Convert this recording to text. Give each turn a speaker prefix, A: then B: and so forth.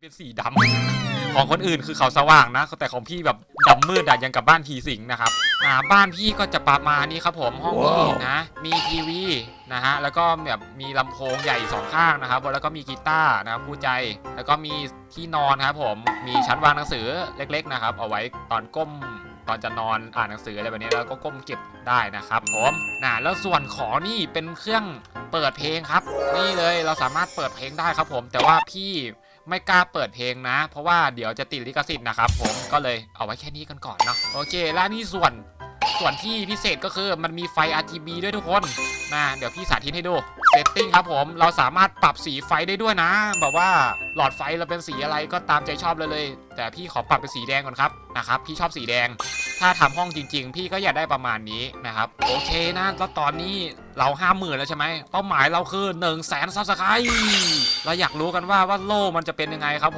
A: เป็นสีดำ ของคนอื่นคือเขาสว่างนะ แต่ของพี่แบบดำมืดอะยังกับบ้านผีสิงนะครับอ่าบ้านพี่ก็จะประมาณนี้ครับผมห้องนี้นะ มีทีวีนะฮะแล้วก็แบบมีลำโพงใหญ่สองข้างนะครับแล้วก็มีกีตาร์นะครับคู่ใจแล้วก็มีที่นอนครับผมมีชั้นวางหนังสือเล็ก ๆนะครับ เอาไว้ตอนก้มตอนจะนอนอ่านหนังสืออะไรแบบนี้แล้วก็ก้มเก็บได้นะครับผมนะแล้วส่วนของนี่เป็นเครื่องเปิดเพลงครับ นี่เลยเราสามารถเปิดเพลงได้ครับผม แต่ว่าพี่ ไม่กล้าเปิดเพลงนะ เพราะว่าเดี๋ยวจะติดลิขสิทธิ์นะครับผมก็เลยเอาไว้แค่นี้กันก่อนเนาะโอเค แล้วนี่ส่วนส่วนที่พิเศษก็คือมันมีไฟ RGB ด้วยทุกคนนะเดี๋ยวพี่สาธิตให้ดูเซตติ้งครับผมเราสามารถปรับสีไฟได้ด้วยนะ แบบว่าหลอดไฟเราเป็นสีอะไรก็ตามใจชอบเลยเลย แต่พี่ขอปรับเป็นสีแดงก่อนครับนะครับพี่ชอบสีแดง ถ้าทำห้องจริง ๆ พี่ก็อยากได้ประมาณนี้นะครับ โอเคนะแล้วตอนนี้เราห้าหมื่นแล้วใช่ไหมเป้าหมายเราคือ1นึ่งแสนซับสไครต์เราอยากรู้กันว่าว่าโล่มันจะเป็นยังไงครับ